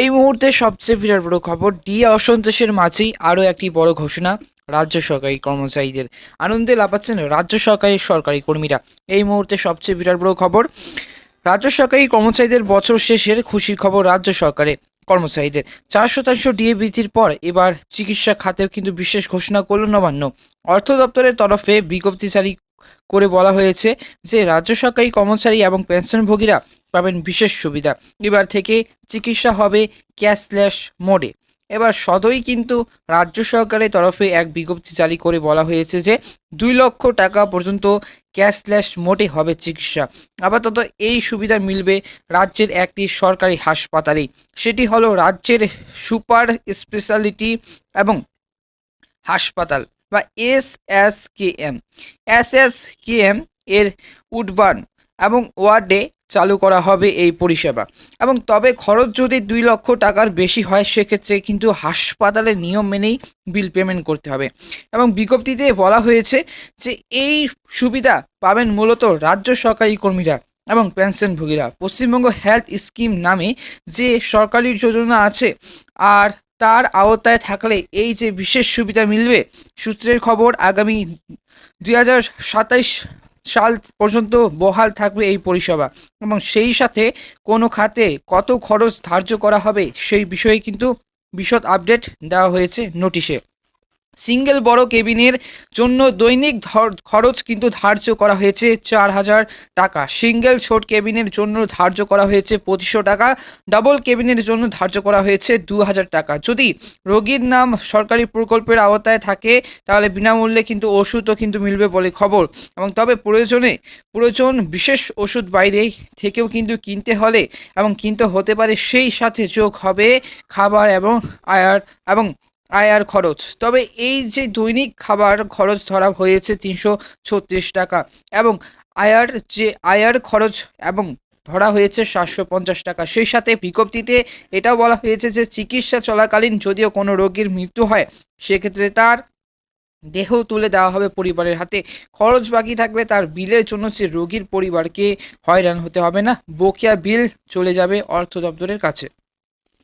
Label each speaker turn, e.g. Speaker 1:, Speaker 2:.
Speaker 1: এই মুহূর্তে সবচেয়ে বিরাট বড় খবর ডিএ অসন্তোষের মাঝেই আরও একটি বড় ঘোষণা, রাজ্য সরকারি কর্মচারীদের। আনন্দে লাপাচ্ছেন রাজ্য সরকারের সরকারি কর্মীরা। এই মুহূর্তে সবচেয়ে বিরাট বড় খবর, রাজ্য সরকারি কর্মচারীদের বছর শেষের খুশির খবর রাজ্য সরকারের কর্মচারীদের। চার শতাংশ ডিএ বৃদ্ধির পর এবার চিকিৎসা খাতেও কিন্তু বিশেষ ঘোষণা করল নবান্ন। অর্থ দপ্তরের তরফে বিজ্ঞপ্তি জারি করে বলা হয়েছে যে রাজ্য সরকারি কর্মচারী এবং পেনশনভোগীরা পাবেন বিশেষ সুবিধা। এবার থেকে চিকিৎসা হবে ক্যাশলেস মোডে। এবার সদয় কিন্তু রাজ্য সরকারের তরফে এক বিজ্ঞপ্তি জারি করে বলা হয়েছে যে দুই লক্ষ টাকা পর্যন্ত ক্যাশলেস মোডে হবে চিকিৎসা। আপাতত এই সুবিধা মিলবে রাজ্যের একটি সরকারি হাসপাতালেই সেটি হলো রাজ্যের সুপার স্পেশালিটি এবং হাসপাতাল। বা S S K M S S K M এর উডবার্ন এবং ওয়ার্ডে চালু করা হবে এই পরিষেবা। এবং তবে খরচ যদি দুই লক্ষ টাকার বেশি হয়, সেক্ষেত্রে কিন্তু হাসপাতালের নিয়ম মেনেই বিল পেমেন্ট করতে হবে। এবং বিজ্ঞপ্তিতে বলা হয়েছে যে এই সুবিধা পাবেন মূলত রাজ্য সরকারি কর্মীরা এবং পেনশনভোগীরা। পশ্চিমবঙ্গ হেলথ স্কিম নামে যে সরকারি যোজনা আছে, আর তার আওতায় থাকলে এই যে বিশেষ সুবিধা মিলবে, সূত্রের খবর আগামী দুই হাজার সাতাইশ সাল পর্যন্ত বহাল থাকবে এই পরিষেবা এবং সেই সাথে কোনো খাতে কত খরচ ধার্য করা হবে সেই বিষয়ে কিন্তু বিশদ আপডেট দেওয়া হয়েছে নোটিশে। সিঙ্গেল বড় কেবিনের জন্য দৈনিক খরচ কিন্তু ধার্য করা হয়েছে চার হাজার টাকা। সিঙ্গেল ছোট কেবিনের জন্য ধার্য করা হয়েছে পঁচিশশো টাকা, ডাবল কেবিনের জন্য ধার্য করা হয়েছে দু হাজার টাকা। যদি রোগীর নাম সরকারি প্রকল্পের আওতায় থাকে, তাহলে বিনামূল্যে কিন্তু ওষুধও কিন্তু মিলবে বলে খবর। এবং তবে প্রয়োজনে, প্রয়োজন বিশেষ ওষুধ বাইরে থেকেও কিন্তু কিনতে হলে এবং কিনতে হতে পারে সেই সাথে যোগ হবে খাবার এবং আয়ার এবং আয়ার খরচ। তবে এই যে দৈনিক খাবার খরচ ধরা হয়েছে তিনশো ছত্রিশ টাকা এবং আয়ার যে আয়ার খরচ এবং ধরা হয়েছে সাতশো পঞ্চাশ টাকা, সেই সাথে বিজ্ঞপ্তিতে এটাও বলা হয়েছে যে চিকিৎসা চলাকালীন যদিও কোনো রোগীর মৃত্যু হয়, সেক্ষেত্রে তার দেহ তুলে দেওয়া হবে পরিবারের হাতে। খরচ বাকি থাকলে তার বিলের জন্য যে রোগীর পরিবারকে হয়রান হতে হবে না, বকেয়া বিল চলে যাবে অর্থ দপ্তরের কাছে।